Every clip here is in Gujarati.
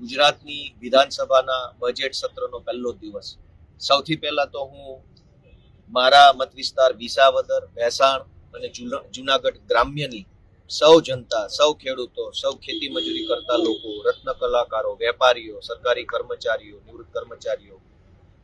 ગુજરાતની વિધાનસભાના બજેટ સત્રનો પહેલો દિવસ. સૌથી પહેલા તો હું મારા મત વિસ્તાર વિસાવદર ભેસાણ અને જુનાગઢ ગ્રામ્યની સૌ જનતા, સૌ ખેડૂતો, સૌ ખેતી મજૂરી કરતા લોકો, રત્ન કલાકારો, વેપારીઓ, સરકારી કર્મચારીઓ, નિવૃત્ત કર્મચારીઓ,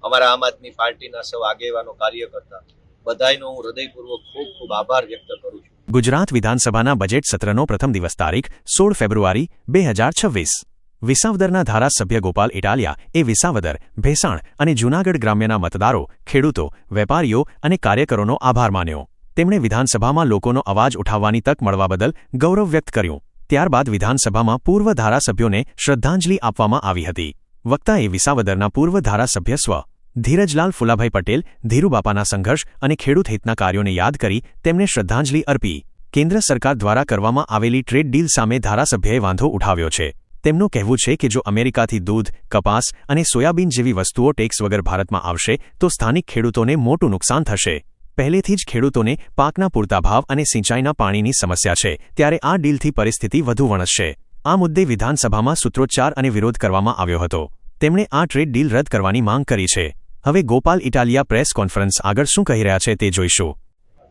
અમારા આમ આદમી પાર્ટીના સૌ આગેવાનો, કાર્યકર્તા બધાયનો હું હૃદયપૂર્વક ખૂબ ખૂબ આભાર વ્યક્ત કરું છું. ગુજરાત વિધાનસભાના બજેટ સત્રનો પ્રથમ દિવસ તારીખ સોળ ફેબ્રુઆરી બે હજાર છવ્વીસ. વિસાવદરના ધારાસભ્ય ગોપાલ ઇટાલિયા, એ વિસાવદર, ભેસાણ અને જૂનાગઢ ગ્રામ્યના મતદારો, ખેડૂતો, વેપારીઓ અને કાર્યકરોનો આભાર માન્યો. તેમણે વિધાનસભામાં લોકોનો અવાજ ઉઠાવવાની તક મળવા બદલ ગૌરવ વ્યક્ત કર્યું. ત્યારબાદ વિધાનસભામાં પૂર્વ ધારાસભ્યોને શ્રદ્ધાંજલિ આપવામાં આવી હતી. વક્તાએ વિસાવદરના પૂર્વ ધારાસભ્ય સ્વ. ધીરજલાલ ફુલાભાઈ પટેલ, ધીરુબાપાના સંઘર્ષ અને ખેડૂત હિતના કાર્યોને યાદ કરી તેમને શ્રદ્ધાંજલિ અર્પી. કેન્દ્ર સરકાર દ્વારા કરવામાં આવેલી ટ્રેડ ડીલ સામે ધારાસભ્યએ વાંધો ઉઠાવ્યો છે. તેમનું કહેવું છે કે જો અમેરિકાથી દૂધ, કપાસ અને સોયાબીન જેવી વસ્તુઓ ટેક્સ વગર ભારતમાં આવશે, તો સ્થાનિક ખેડૂતોને મોટું નુકસાન થશે. પહેલેથી જ ખેડૂતોને પાકના પૂરતા ભાવ અને સિંચાઈના પાણીની સમસ્યા છે, ત્યારે આ ડીલથી પરિસ્થિતિ વધુ વણસશે. આ મુદ્દે વિધાનસભામાં સૂત્રોચ્ચાર અને વિરોધ કરવામાં આવ્યો હતો. તેમણે આ ટ્રેડ ડીલ રદ કરવાની માંગ કરી છે. હવે ગોપાલ ઇટાલિયા પ્રેસ કોન્ફરન્સ આગળ શું કહી રહ્યા છે તે જોઈશું.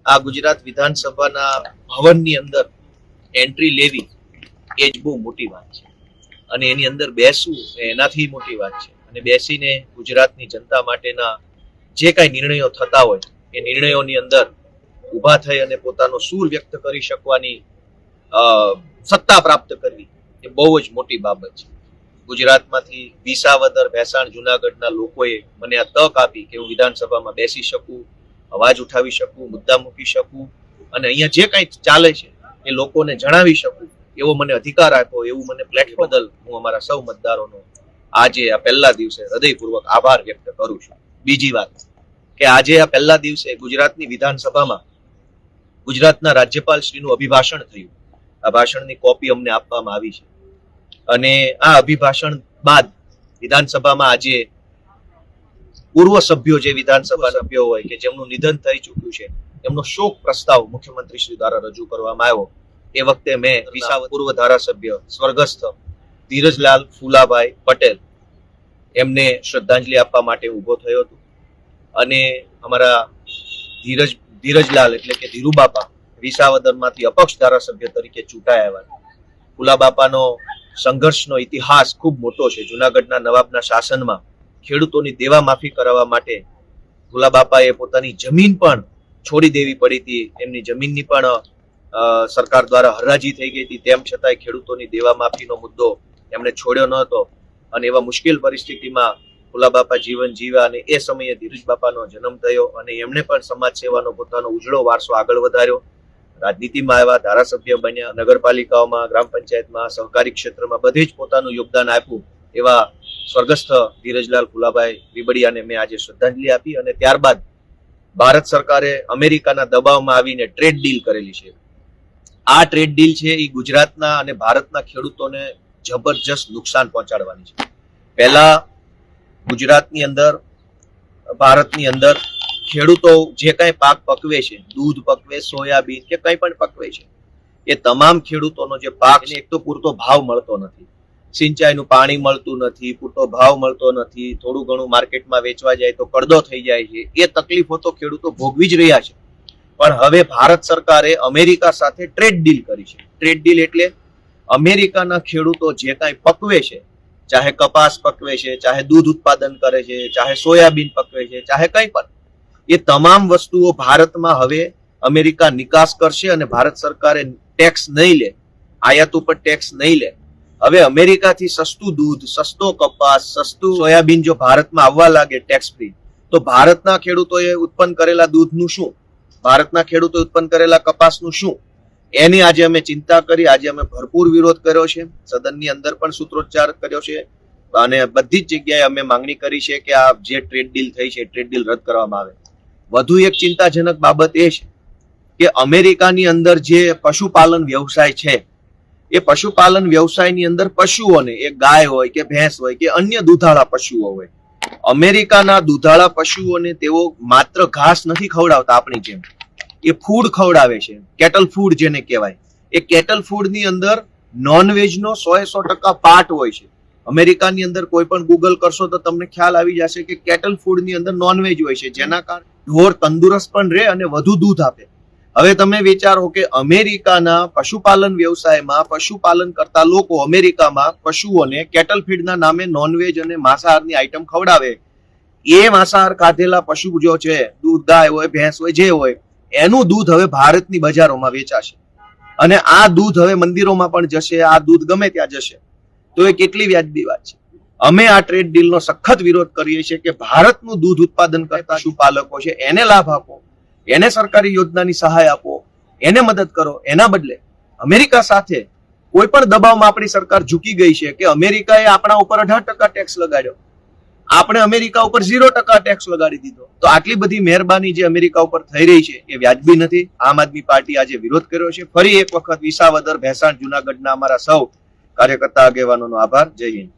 આ ગુજરાત વિધાનસભાના ભવનની અંદર એન્ટ્રી લેવી એ જ બહુ મોટી વાત છે. અને એની અંદર બેસવું એનાથી મોટી વાત છે. અને બેસીને ગુજરાતની જનતા માટેના જે કાંઈ નિર્ણયો થતા હોય, એ નિર્ણયોની અંદર ઊભા થઈ અને પોતાનો સૂર વ્યક્ત કરી શકવાની સત્તા પ્રાપ્ત કરવી એ બહુ જ મોટી બાબત છે. ગુજરાતમાંથી વિસાવદર, ભેસાણ, જુનાગઢના લોકોએ મને આ તક આપી કે હું વિધાનસભામાં બેસી શકું, અવાજ ઉઠાવી શકું, મુદ્દા મૂકી શકું અને અહીંયા જે કાંઈ ચાલે છે એ લોકોને જણાવી શકું. એવો મને અધિકાર આપ્યો એવું મને પ્લેટફોર્મ બદલ હું અમારા સૌ મતદારોનો આજે આ પહેલા દિવસે હૃદયપૂર્વક આભાર વ્યક્ત કરું છું. બીજી વાત કે આજે આ પહેલા દિવસે ગુજરાતની વિધાનસભામાં ગુજરાતના રાજ્યપાલ શ્રીનું અભિભાષણ થયું. આ ભાષણની કોપી અમને આપવામાં આવી છે. અને આ અભિભાષણ બાદ વિધાનસભામાં આજે પૂર્વ સભ્યો જે વિધાનસભા સભ્યો. હોય કે જેમનું નિધન થઈ ચૂક્યું છે એમનો શોક પ્રસ્તાવ મુખ્યમંત્રી શ્રી દ્વારા રજૂ કરવામાં આવ્યો. એ વખતે મેં વિસાવદર પૂર્વ ધારાસભ્ય સ્વર્ગસ્થ ધીરજલાલ ફુલાભાઈ પટેલ એમને શ્રદ્ધાંજલિ આપવા માટે ઊભો થયો હતો. અને અમારા ધીરજ ધીરજલાલ એટલે કે ધીરુબાપા વિસાવદરમાંથી અપક્ષ ધારાસભ્ય તરીકે ચૂંટાયા હતા ફુલાબાપાનો સંઘર્ષનો ઇતિહાસ ખૂબ મોટો છે. જુનાગઢના નવાબના શાસનમાં ખેડૂતોની દેવા માફી કરાવવા માટે ફુલાબાપાએ પોતાની જમીન પણ છોડી દેવી પડી હતી. એમની જમીનની પણ સરકાર દ્વારા હરાજી થઈ ગઈ હતી. તેમ છતાંય ખેડૂતોની દેવા માફીનો મુદ્દો એમણે છોડ્યો ન હતો. અને એવા મુશ્કેલ પરિસ્થિતિમાં ફુલાબાપા જીવન જીવ્યા અને એ સમયે ધીરજ બાપાનો જન્મ થયો અને એમણે પણ સમાજ સેવાનો પોતાનો ઉજળો વારસો આગળ વધાર્યો. રાજનીતિમાં આવ્યા, ધારાસભ્ય બન્યા, નગરપાલિકાઓમાં, ગ્રામ પંચાયતમાં, સહકારી ક્ષેત્રમાં બધે જ પોતાનું યોગદાન આપ્યું. એવા સ્વર્ગસ્થ ધીરજલાલ ફુલાભાઈ રીબડિયાને મેં આજે શ્રદ્ધાંજલિ આપી અને ત્યારબાદ ભારત સરકારે અમેરિકાના દબાવમાં આવીને ટ્રેડ ડીલ કરેલી છે. આ ટ્રેડ ડીલ છે એ ગુજરાતના અને ભારતના ખેડૂતોને જબરજસ્ત નુકસાન પહોંચાડવાની છે. પહેલા ગુજરાતની અંદર, ભારતની અંદર ખેડૂતો જે કંઈ પાક પકવે છે, દૂધ પકવે, સોયાબીન કે કંઈ પણ પકવે છે, એ તમામ ખેડૂતોનો જે પાક છે, એક તો પૂરતો ભાવ મળતો નથી. સિંચાઈનું પાણી મળતું નથી, પૂરતો ભાવ મળતો નથી, થોડું ઘણું માર્કેટમાં વેચવા જાય તો કડદો થઈ જાય છે, એ તકલીફો તો ખેડૂતો ભોગવી જ રહ્યા છે. પણ હવે ભારત સરકારે અમેરિકા સાથે ટ્રેડ ડીલ કરી છે. ટ્રેડ ડીલ એટલે અમેરિકાના ખેડૂતો જે કાંઈ પકવે છે, ચાહે કપાસ પકવે છે, ચાહે દૂધ ઉત્પાદન કરે છે, ચાહે સોયાબીન પકવે છે, ચાહે કંઈ પણ, એ તમામ વસ્તુઓ ભારતમાં હવે અમેરિકા નિકાસ કરશે અને ભારત સરકારે ટેક્સ નહીં લે, આયાત ઉપર ટેક્સ નહીં લે. હવે અમેરિકાથી સસ્તું દૂધ, સસ્તો કપાસ, સસ્તું સોયાબીન જો ભારતમાં આવવા લાગે ટેક્સ ફ્રી તો ભારતના ખેડૂતોએ ઉત્પન્ન કરેલા દૂધનું શું? ભારતના ખેડૂતો ઉત્પન્ન કરેલા કપાસનું શું? એની આજે અમે ચિંતા કરી, આજે અમે ભરપૂર વિરોધ કર્યો છે. સદનની અંદર પણ સૂત્રોચ્ચાર કર્યો છે. અને બધી જ જગ્યાએ અમે માંગણી કરી છે કે આ જે ટ્રેડ ડીલ થઈ છે ટ્રેડ ડીલ રદ કરવામાં આવે. વધુ એક ચિંતાજનક બાબત એ છે કે અમેરિકાની અંદર જે પશુપાલન વ્યવસાય છે, એ પશુપાલન વ્યવસાયની અંદર પશુઓને, એ ગાય હોય કે ભેંસ હોય કે અન્ય દૂધાળા પશુઓ હોય અમેરિકાના દૂધાળા પશુઓને તેઓ માત્ર ઘાસ નથી ખવડાવતા આપણી જેમ. એ ફૂડ ખવડાવે છે. કેટલ ફૂડ જેને કહેવાય. એ કેટલ ફૂડની અંદર નોનવેજનો સો એ સો ટકા પાર્ટ હોય છે. અમેરિકાની અંદર કોઈ પણ ગૂગલ કરશો તો તમને ખ્યાલ આવી જશે કે કેટલ ફૂડની અંદર નોનવેજ હોય છે. જેના કારણે ઢોર તંદુરસ્ત પણ રહે અને વધુ દૂધ આપે. હવે તમે વિચારો કે અમેરિકાના પશુપાલન વ્યવસાયમાં પશુપાલન કરતા લોકો અમેરિકામાં પશુઓને કેટલ ફીડના નામે નોનવેજ અને માંસાહારની આઈટમ ખવડાવે. એ માંસાહાર ખાધેલા પશુ જો છે, દૂધ, ગાય હોય, ભેંસ હોય, જે હોય, એનું દૂધ હવે ભારતની બજારોમાં વેચાશે. અને આ દૂધ હવે મંદિરોમાં પણ જશે, આ દૂધ ગમે ત્યાં જશે. તો એ કેટલી વ્યાજબી વાત છે. અમે આ ટ્રેડ ડીલનો સખત વિરોધ કરીએ છીએ કે ભારતનું દૂધ ઉત્પાદન કરતા પશુપાલકો છે, એને લાભ આપો. એને સરકારી યોજનાની સહાય આપો, એને મદદ કરો, એના બદલે અમેરિકા સાથે કોઈ પણ દબાવમાં આપણી સરકાર ઝૂકી ગઈ છે કે અમેરિકાએ આપણા ઉપર અઢાર ટકા ટેક્સ લગાડ્યો. આપણે અમેરિકા ઉપર ઝીરો ટકા ટેક્સ લગાડી દીધો. તો આટલી બધી મહેરબાની જે અમેરિકા ઉપર થઈ રહી છે એ વ્યાજબી નથી. આમ આદમી પાર્ટી આજે વિરોધ કર્યો છે. ફરી એક વખત વિસાવદર, ભેસાણ, જુનાગઢના અમારા સૌ કાર્યકર્તા આગેવાનોનો આભાર. જય હિન્દ.